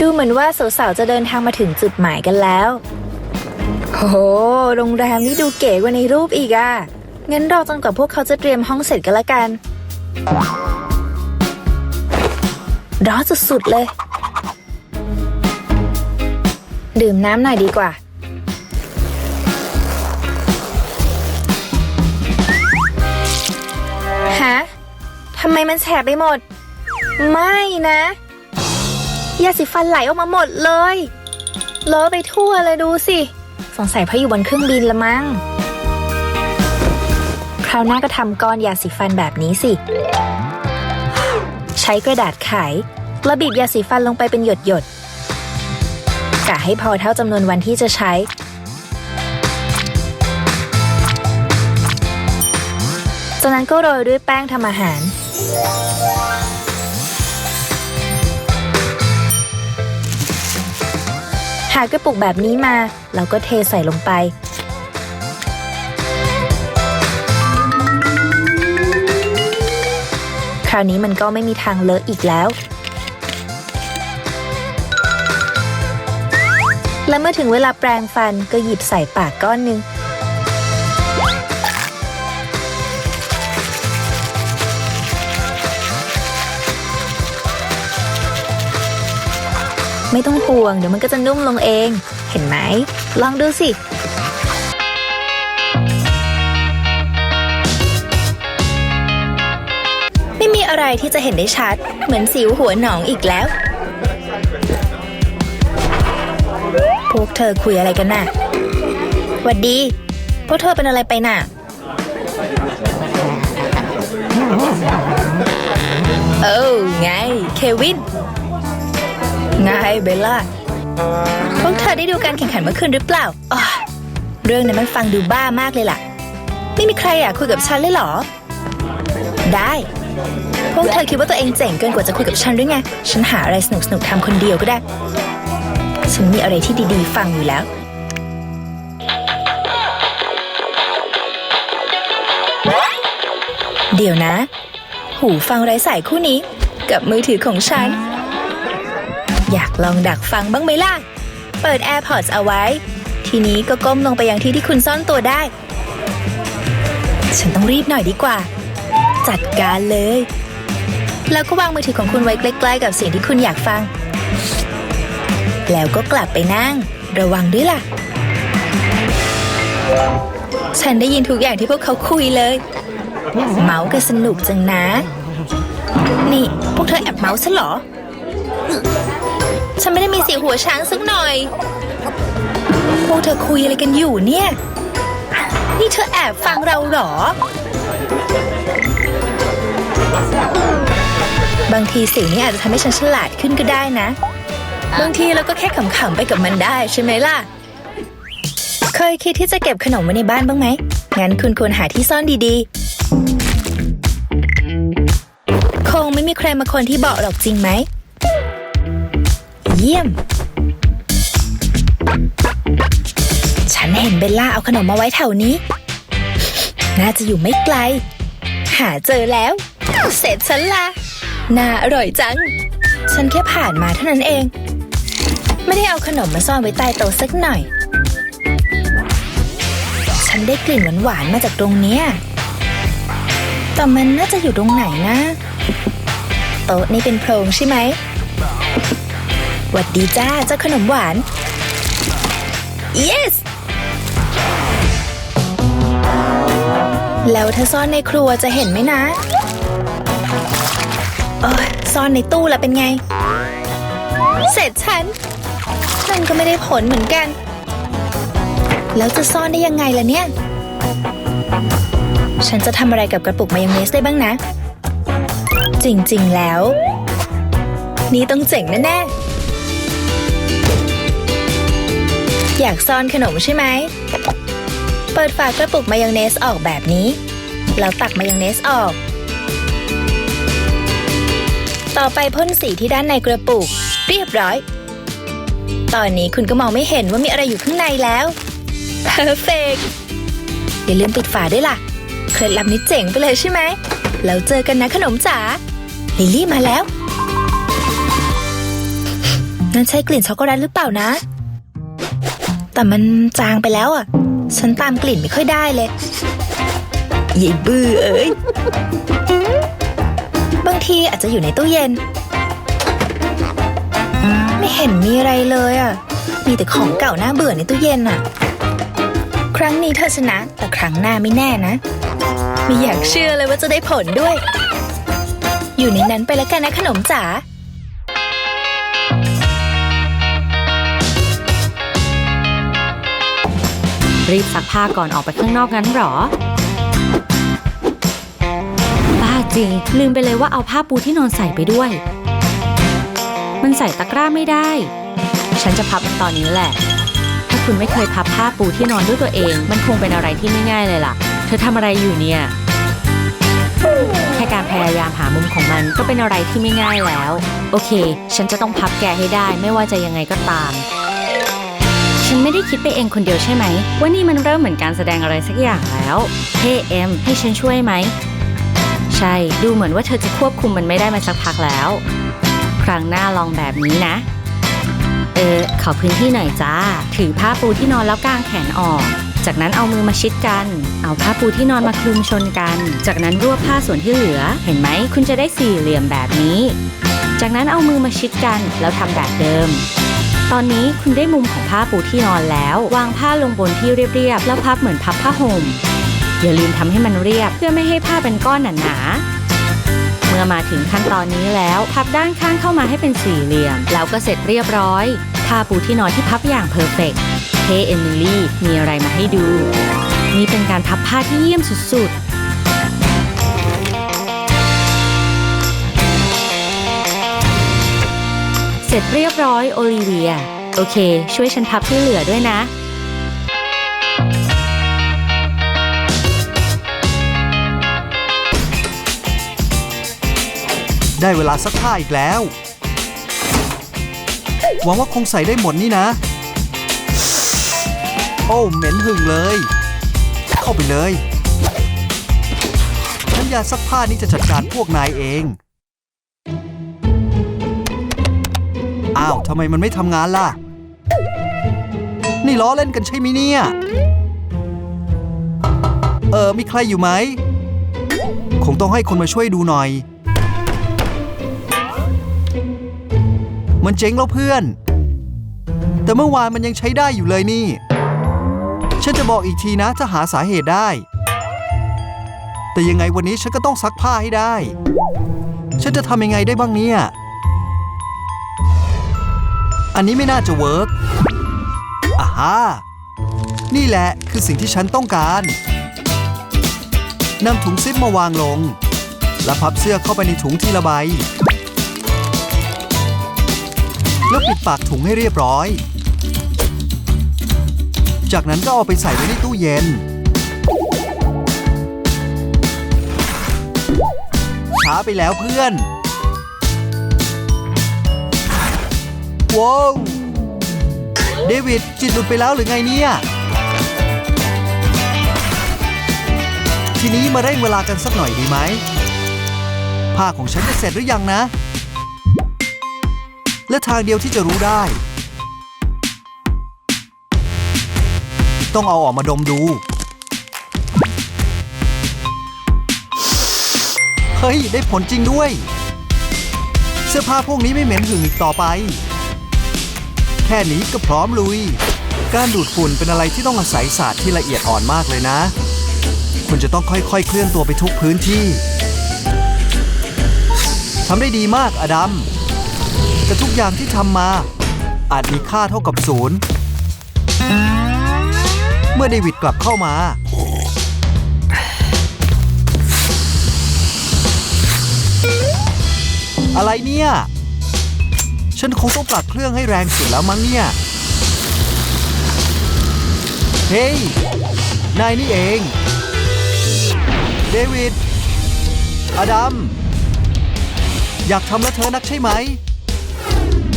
ดูเหมือนว่าสาวๆจะเดินทางมาถึงจุดหมายกันแล้ว โอ้โห โรงแรมนี่ดูเก๋กว่าในรูปอีกอะ่ะ งั้นรอจนกว่าพวกเขาจะเตรียมห้องเสร็จกันละกัน ร้อนสุดๆเลย ดื่มน้ำหน่อยดีกว่า ฮะ ทำไมมันแฉะไปหมด ไม่นะ ยาสีฟันไหลออกมาหมดเลยเลอะไปทั่วเลยดูสิ สงสัยพราะอยู่บนเครื่องบินละมั้ง คราวหน้าก็ทำก้อนยาสีฟันแบบนี้สิ ใช้กระดาษไขแล้วบีบยาสีฟันลงไปเป็นหยดหยดกะให้พอเท่าจำนวนวันที่จะใช้ จากนั้นก็โรยด้วยแป้งทำอาหารากระปุกแบบนี้มา เราก็เทใส่ลงไป คราวนี้มันก็ไม่มีทางเลอะอีกแล้ว และเมื่อถึงเวลาแปรงฟันก็หยิบใส่ปากก้อนหนึ่ง ไม่ต้องห่วงเดี๋ยวมันก็จะนุ่มลงเอง เห็นไหม ลองดูสิไม่มีอะไรที่จะเห็นได้ชัด เหมือนสิวหัวหนองอีกแล้ว พวกเธอคุยอะไรกันน่ะหวัดดี พวกเธอเป็นอะไรไปน่ะเอ้ไง เควิน ไงเบลล่าพวกเธอได้ดูการแข่งขันเมื่อคืนหรือเปล่าอ๋อเรื่องนั้นมันฟังดูบ้ามากเลยล่ะ ไม่มีใครอยากคุยกับฉันเลยเหรอ ได้ พวกเธอคิดว่าตัวเองเจ๋งเกินกว่าจะคุยกับฉันหรือไง ฉันหาอะไรสนุกๆทำคนเดียวก็ได้ ฉันมีอะไรที่ดีๆ ฟังอยู่แล้ว เดี๋ยวนะ หูฟังไร้สายคู่นี้ กับมือถือของฉัน อยากลองดักฟังบ้างไหมล่ะ เปิด AirPods เอาไว้ ทีนี้ก็ก้มลงไปยังที่ที่คุณซ่อนตัวได้ ฉันต้องรีบหน่อยดีกว่า จัดการเลย แล้วก็วางมือถือของคุณไว้ใกล้ๆกับเสียงที่คุณอยากฟัง แล้วก็กลับไปนั่ง ระวังด้วยล่ะ ฉันได้ยินทุกอย่างที่พวกเขาคุยเลย เมาส์กันสนุกจังนะ นี่ พวกเธอแอบเมาส์ฉันเหรอ ฉันไม่ได้มีเสียหัวช้างสักหน่อย พวกเธอคุยอะไรกันอยู่เนี่ย นี่เธอแอบฟังเราเหรอ บางทีสิ่งนี้อาจจะทำให้ฉันฉลาดขึ้นก็ได้นะ บางทีเราก็แค่ขำๆไปกับมันได้ใช่ไหมล่ะ เคยคิดที่จะเก็บขนมไว้ในบ้านบ้างไหม งั้นคุณควรหาที่ซ่อนดีๆ คงไม่มีใครมาคนที่บอกหรอกจริงไหม เยี่ยม ฉันเห็นเบลล่าเอาขนมมาไว้แถวนี้ น่าจะอยู่ไม่ไกล หาเจอแล้ว เสร็จฉันละน่าอร่อยจัง ฉันแค่ผ่านมาเท่านั้นเอง ไม่ได้เอาขนมมาซ่อนไว้ใต้โต๊ะสักหน่อย ฉันได้กลิ่นหวานๆมาจากตรงเนี้ยแต่มันน่าจะอยู่ตรงไหนนะ โต๊ะนี่เป็นโพรงใช่ไหม หวัดดีจ้าเจ้าขนมหวาน yes แล้วถ้าซ่อนในครัวจะเห็นไหมนะเออซ่อนในตู้ล้วเป็นไง เสร็จฉันนั่นก็ไม่ได้ผลเหมือนกัน แล้วจะซ่อนได้ยังไงล่ะเนี่ย ฉันจะทำอะไรกับกระปุกมายองเนสได้บ้างนะ จริง ๆ แล้ว นี่ต้องเจ๋งแน่ๆ อยากซ่อนขนมใช่ไหม เปิดฝากระปุกมายองเนสออกแบบนี้ แล้วตักมายองเนสออก ต่อไปพ่นสีที่ด้านในกระปุก เรียบร้อย ตอนนี้คุณก็มองไม่เห็นว่ามีอะไรอยู่ข้างในแล้ว Perfect อย่าลืมปิดฝาด้วยล่ะ เคล็ดลับนี้เจ๋งไปเลยใช่ไหม แล้วเจอกันนะขนมจ๋า ลิลลี่มาแล้ว นั่นใช่กลิ่นช็อกโกแลตหรือเปล่านะ แต่มันจางไปแล้วอะ ฉันตามกลิ่นไม่ค่อยได้เลยยายบื้อเอ้ย บางทีอาจจะอยู่ในตู้เย็น ไม่เห็นมีอะไรเลยอะ มีแต่ของเก่าน่าเบื่อในตู้เย็นอะ ครั้งนี้เธอชนะ แต่ครั้งหน้าไม่แน่นะ ไม่อยากเชื่อเลยว่าจะได้ผลด้วย อยู่ในนั้นไปแล้วกันนะขนมจ๋า รีบซักผ้าก่อนออกไปข้างนอกงั้นหรอ บ้าจริง ลืมไปเลยว่าเอาผ้าปูที่นอนใส่ไปด้วย มันใส่ตะกร้าไม่ได้ ฉันจะพับมันตอนนี้แหละ ถ้าคุณไม่เคยพับผ้าปูที่นอนด้วยตัวเอง มันคงเป็นอะไรที่ไม่ง่ายเลยล่ะ เธอทำอะไรอยู่เนี่ย แค่การพยายามหามุมของมันก็เป็นอะไรที่ไม่ง่ายแล้ว โอเค ฉันจะต้องพับแกให้ได้ไม่ว่าจะยังไงก็ตาม ฉันไม่ได้คิดไปเองคนเดียวใช่ไหม ว่านี่มันเริ่มเหมือนการแสดงอะไรสักอย่างแล้วเฮ้เอ็มให้ฉันช่วยไหม ใช่ ดูเหมือนว่าเธอจะควบคุมมันไม่ได้มาสักพักแล้ว ครั้งหน้าลองแบบนี้นะ เออ ขอพื้นที่หน่อยจ้า ถือผ้าปูที่นอนแล้วกางแขนออก จากนั้นเอามือมาชิดกัน เอาผ้าปูที่นอนมาคลุมชนกัน จากนั้นรวบผ้าส่วนที่เหลือ เห็นไหม คุณจะได้สี่เหลี่ยมแบบนี้ จากนั้นเอามือมาชิดกันแล้วทำแบบเดิม ตอนนี้คุณได้มุมของผ้าปูที่นอนแล้ว วางผ้าลงบนที่เรียบๆ แล้วพับเหมือนพับผ้าห่ม อย่าลืมทำให้มันเรียบ เพื่อไม่ให้ผ้าเป็นก้อนหนาๆ เมื่อมาถึงขั้นตอนนี้แล้ว พับด้านข้างเข้ามาให้เป็นสี่เหลี่ยม แล้วก็เสร็จเรียบร้อยผ้าปูที่นอนที่พับอย่างเพอร์เฟกต์เฮเอมิลี่มีอะไรมาให้ดู นี่เป็นการพับผ้าที่เยี่ยมสุดๆ เสร็จเรียบร้อยโอลิเวีย โอเค ช่วยฉันพับที่เหลือด้วยนะ ได้เวลาซักผ้าอีกแล้ว หวังว่าคงใส่ได้หมดนี่นะ โอ้เหม็นหึงเลย เข้าไปเลยน้ำยาซักผ้านี่จะจัดการพวกนายเอง อ้าวทำไมมันไม่ทำงานล่ะ นี่ล้อเล่นกันใช่ไหมเนี่ย เออ มีใครอยู่ไหม คงต้องให้คนมาช่วยดูหน่อย มันเจ๊งแล้วเพื่อน แต่เมื่อวานมันยังใช้ได้อยู่เลยนี่ ฉันจะบอกอีกทีนะถ้าหาสาเหตุได้ แต่ยังไงวันนี้ฉันก็ต้องซักผ้าให้ได้ ฉันจะทำยังไงได้บ้างเนี่ย อันนี้ไม่น่าจะเวิร์กอ่าฮะนี่แหละคือสิ่งที่ฉันต้องการนำถุงซิปมาวางลง และพับเสื้อเข้าไปในถุงทีละใบ แล้วปิดปากถุงให้เรียบร้อย จากนั้นก็เอาไปใส่ไว้ในตู้เย็น ช้าไปแล้วเพื่อน ว้าวเดวิดจิตหลุดไปแล้วหรือไงเนี่ย ทีนี้มาเร่งเวลากันสักหน่อยดีไหมผ้าของฉันจะเสร็จหรือยังนะ และทางเดียวที่จะรู้ได้ ต้องเอาออกมาดมดู เฮ้ย ได้ผลจริงด้วย เสื้อผ้าพวกนี้ไม่เหม็นหึงอีกต่อไป ค่นี้ก็พร้อมลุย การดูดฝุ่นเป็นอะไรที่ต้องอาศัยศาสตร์ที่ละเอียดอ่อนมากเลยนะ คุณจะต้องค่อยๆ เคลื่อนตัวไปทุกพื้นที่ทำได้ดีมากอดัม แต่ทุกอย่างที่ทำมา อาจมีค่าเท่ากับศูนย์ เมื่อเดวิดกลับเข้ามา อะไรเนี่ย ฉันคงต้องปรับเครื่องให้แรงสุดแล้วมั้งเนี่ย เฮ้ย นายนี่เอง เดวิด อดัม อยากทำแล้วเธอนักใช่ไหม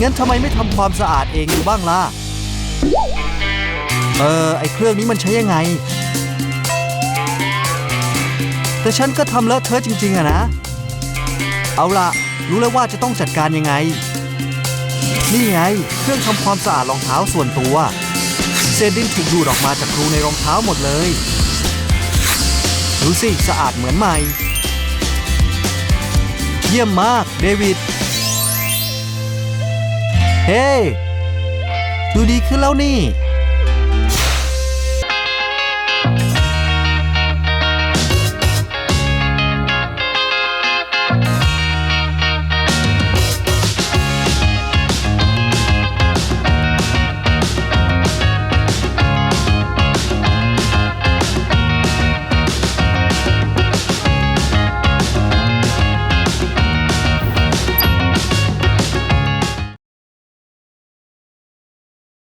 งั้นทำไมไม่ทำความสะอาดเองดูบ้างล่ะ เออ ไอเครื่องนี้มันใช้ยังไง แต่ฉันก็ทำเลอะเทอะจริง ๆอะนะ เอาล่ะ รู้แล้วว่าจะต้องจัดการยังไง นี่ไง เครื่องทำความสะอาดรองเท้าส่วนตัว เศษดินถูกดูดออกมาจากรูในรองเท้าหมดเลย ดูสิ สะอาดเหมือนใหม่ เยี่ยมมาก เดวิด เฮ้ ดูดีขึ้นแล้วนี่